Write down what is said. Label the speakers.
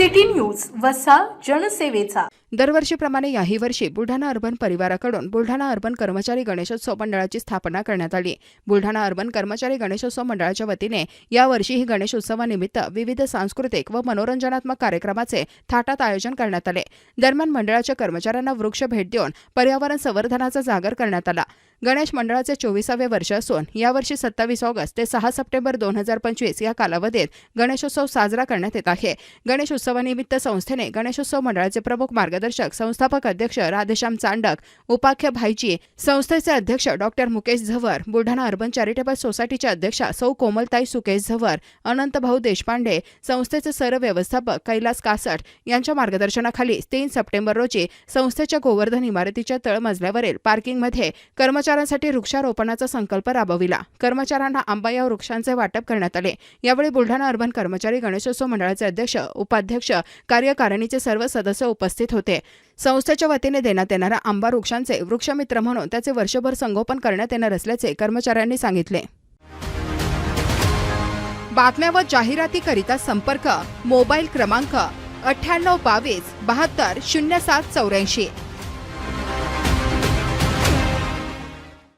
Speaker 1: City news वसा जनसेवेचा.
Speaker 2: दरवर्षीप्रमाणे याही वर्षी बुलढाणा अर्बन परिवाराकडून बुलढाणा अर्बन कर्मचारी गणेशोत्सव मंडळाची स्थापना करण्यात आली. बुलढाणा अर्बन कर्मचारी गणेशोत्सव मंडळाच्या वतीने यावर्षीही गणेशोत्सवानिमित्त विविध सांस्कृतिक व मनोरंजनात्मक कार्यक्रमाचे थाटात आयोजन करण्यात आले. दरम्यान मंडळाच्या कर्मचाऱ्यांना वृक्ष भेट देऊन पर्यावरण संवर्धनाचा जागर करण्यात आला. गणेश मंडळाचे चोवीसावे वर्ष असून यावर्षी सत्तावीस ऑगस्ट ते सहा सप्टेंबर दोन हजार पंचवीस या कालावधीत गणेशोत्सव साजरा करण्यात येत आहे. गणेश उत्सवानिमित्त संस्थेने गणेशोत्सव मंडळाचे प्रमुख मार्गदर्शक संस्थापक अध्यक्ष राधेश्याम चांडक उपाख्य भाईजी संस्थेचे अध्यक्ष doctor Mukesh Zawar Buldhana urban charitable सोसायटीचे अध्यक्षा सौ कोमलताई सुकेश झवर अनंत भाऊ देशपांडे संस्थेचे सर व्यवस्थापक कैलास कासट यांच्या मार्गदर्शनाखाली तीन सप्टेंबर रोजी संस्थेच्या गोवर्धन इमारतीच्या तळमजल्यावरील पार्किंगमध्ये कर्मचारी कर्मचाऱ्यांसाठी वृक्षारोपणाचा संकल्प राबविला. कर्मचाऱ्यांना आंबा या वृक्षांचे वाटप करण्यात आले. यावेळी बुलढाणा अर्बन कर्मचारी गणेशोत्सव मंडळाचे अध्यक्ष उपाध्यक्ष कार्यकारिणीचे सर्व सदस्य उपस्थित होते. संस्थेच्या वतीने देण्यात येणाऱ्या आंबा वृक्षांचे वृक्षमित्र म्हणून त्याचे वर्षभर संगोपन करण्यात येणार असल्याचे कर्मचाऱ्यांनी सांगितले. बातम्या व जाहिरातीकरिता संपर्क मोबाईल क्रमांक अठ्ठ्याण्णव बावीस बहात्तर शून्य सात चौऱ्याऐंशी.